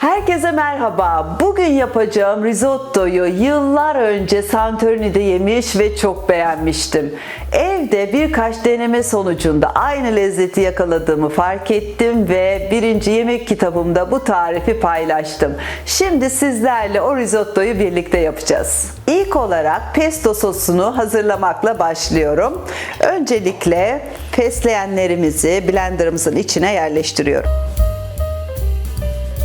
Herkese merhaba. Bugün yapacağım risottoyu yıllar önce Santorini'de yemiş ve çok beğenmiştim. Evde birkaç deneme sonucunda aynı lezzeti yakaladığımı fark ettim ve birinci yemek kitabımda bu tarifi paylaştım. Şimdi sizlerle o risottoyu birlikte yapacağız. İlk olarak pesto sosunu hazırlamakla başlıyorum. Öncelikle fesleğenlerimizi blenderımızın içine yerleştiriyorum.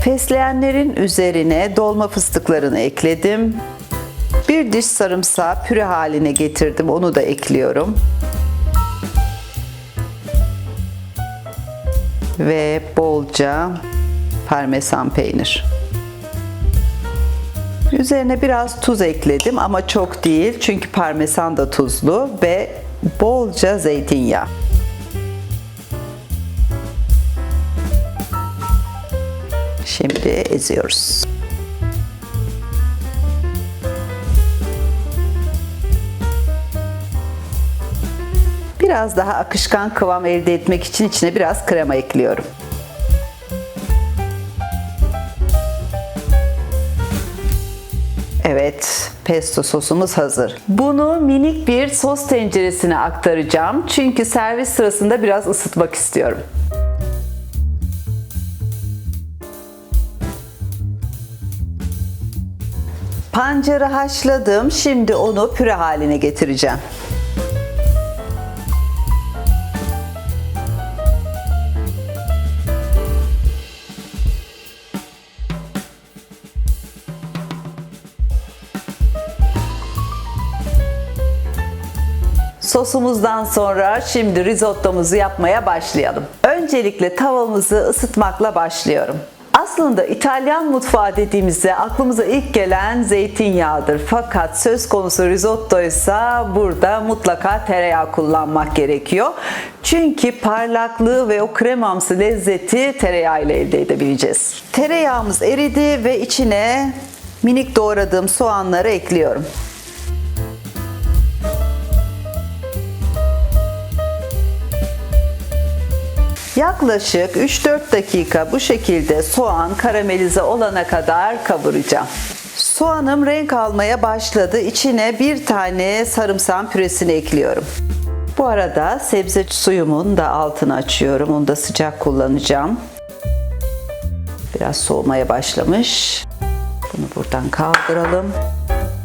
Fesleğenlerin üzerine dolma fıstıklarını ekledim. Bir diş sarımsağı püre haline getirdim. Onu da ekliyorum. Ve bolca parmesan peynir. Üzerine biraz tuz ekledim ama çok değil çünkü parmesan da tuzlu ve bolca zeytinyağı. Şimdi eziyoruz. Biraz daha akışkan kıvam elde etmek için içine biraz krema ekliyorum. Evet, pesto sosumuz hazır. Bunu minik bir sos tenceresine aktaracağım. Çünkü servis sırasında biraz ısıtmak istiyorum. Pancarı haşladım. Şimdi onu püre haline getireceğim. Sosumuzdan sonra şimdi risottomuzu yapmaya başlayalım. Öncelikle tavamızı ısıtmakla başlıyorum. Aslında İtalyan mutfağı dediğimizde aklımıza ilk gelen zeytinyağıdır. Fakat söz konusu risotto ise burada mutlaka tereyağı kullanmak gerekiyor. Çünkü parlaklığı ve o kremamsı lezzeti tereyağı ile elde edebileceğiz. Tereyağımız eridi ve içine minik doğradığım soğanları ekliyorum. Yaklaşık 3-4 dakika bu şekilde soğan karamelize olana kadar kavuracağım. Soğanım renk almaya başladı. İçine bir tane sarımsak püresini ekliyorum. Bu arada sebze suyumun da altını açıyorum. Onu da sıcak kullanacağım. Biraz soğumaya başlamış. Bunu buradan kaldıralım.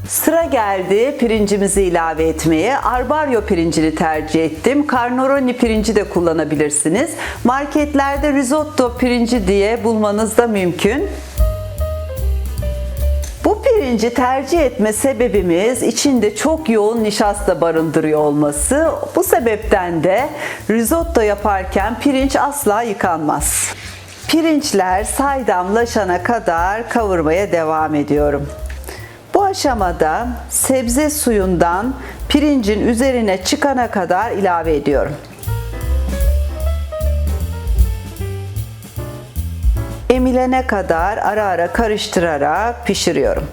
Sıra geldi pirincimizi ilave etmeye. Arbaryo pirincini tercih ettim. Carnaroli pirinci de kullanabilirsiniz. Marketlerde risotto pirinci diye bulmanız da mümkün. Bu pirinci tercih etme sebebimiz içinde çok yoğun nişasta barındırıyor olması. Bu sebepten de risotto yaparken pirinç asla yıkanmaz. Pirinçler saydamlaşana kadar kavurmaya devam ediyorum. Aşamada sebze suyundan pirincin üzerine çıkana kadar ilave ediyorum. Emilene kadar ara ara karıştırarak pişiriyorum.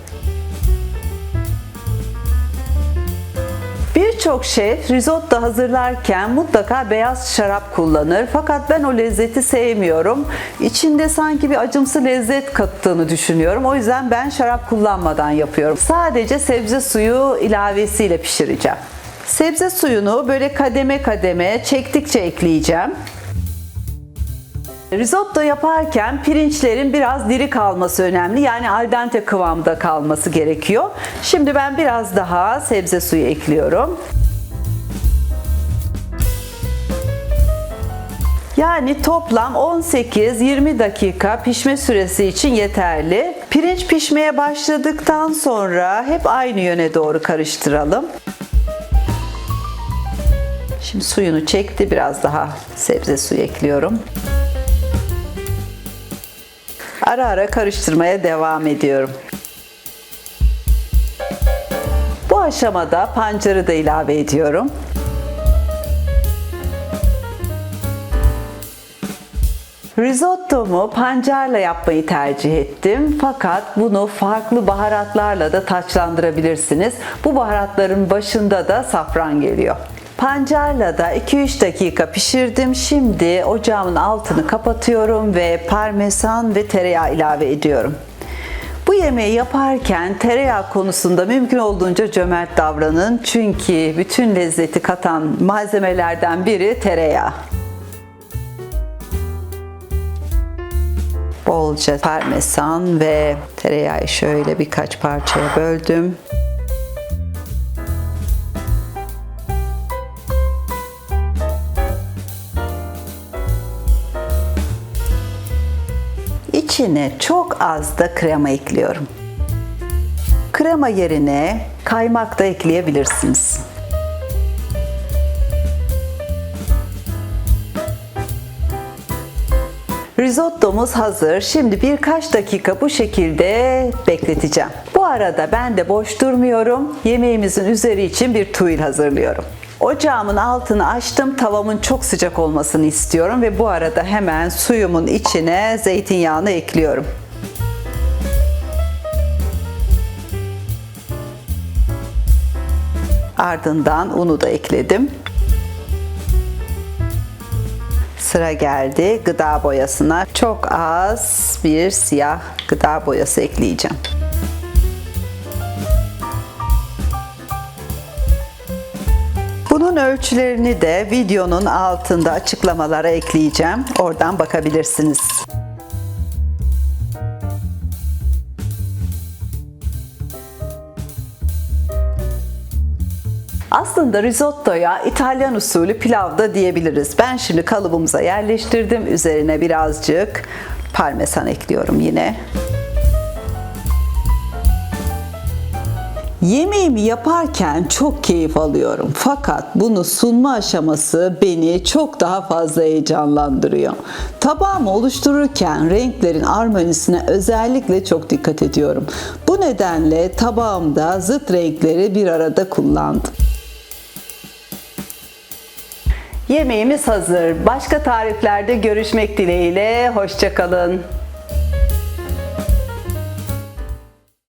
Birçok şef risotto hazırlarken mutlaka beyaz şarap kullanır. Fakat ben o lezzeti sevmiyorum. İçinde sanki bir acımsı lezzet kattığını düşünüyorum. O yüzden ben şarap kullanmadan yapıyorum. Sadece sebze suyu ilavesiyle pişireceğim. Sebze suyunu böyle kademe kademe çektikçe ekleyeceğim. Risotto yaparken pirinçlerin biraz diri kalması önemli. Yani al dente kıvamda kalması gerekiyor. Şimdi ben biraz daha sebze suyu ekliyorum. Yani toplam 18-20 dakika pişme süresi için yeterli. Pirinç pişmeye başladıktan sonra hep aynı yöne doğru karıştıralım. Şimdi suyunu çekti. Biraz daha sebze suyu ekliyorum. Ara ara karıştırmaya devam ediyorum. Bu aşamada pancarı da ilave ediyorum. Risottomu pancarla yapmayı tercih ettim. Fakat bunu farklı baharatlarla da taçlandırabilirsiniz. Bu baharatların başında da safran geliyor. Pancarla da 2-3 dakika pişirdim. Şimdi ocağımın altını kapatıyorum ve parmesan ve tereyağı ilave ediyorum. Bu yemeği yaparken tereyağı konusunda mümkün olduğunca cömert davranın. Çünkü bütün lezzeti katan malzemelerden biri tereyağı. Bolca parmesan ve tereyağı şöyle birkaç parçaya böldüm. İçine çok az da krema ekliyorum. Krema yerine kaymak da ekleyebilirsiniz. Risottomuz hazır. Şimdi birkaç dakika bu şekilde bekleteceğim. Bu arada ben de boş durmuyorum. Yemeğimizin üzeri için bir tuil hazırlıyorum. Ocağımın altını açtım. Tavamın çok sıcak olmasını istiyorum ve bu arada hemen suyumun içine zeytinyağını ekliyorum. Ardından unu da ekledim. Sıra geldi gıda boyasına. Çok az bir siyah gıda boyası ekleyeceğim. Bunun ölçülerini de videonun altında açıklamalara ekleyeceğim. Oradan bakabilirsiniz. Aslında risottoya İtalyan usulü pilav da diyebiliriz. Ben şimdi kalıbımıza yerleştirdim. Üzerine birazcık parmesan ekliyorum yine. Yemeğimi yaparken çok keyif alıyorum. Fakat bunu sunma aşaması beni çok daha fazla heyecanlandırıyor. Tabağımı oluştururken renklerin armonisine özellikle çok dikkat ediyorum. Bu nedenle tabağımda zıt renkleri bir arada kullandım. Yemeğimiz hazır. Başka tariflerde görüşmek dileğiyle. Hoşçakalın.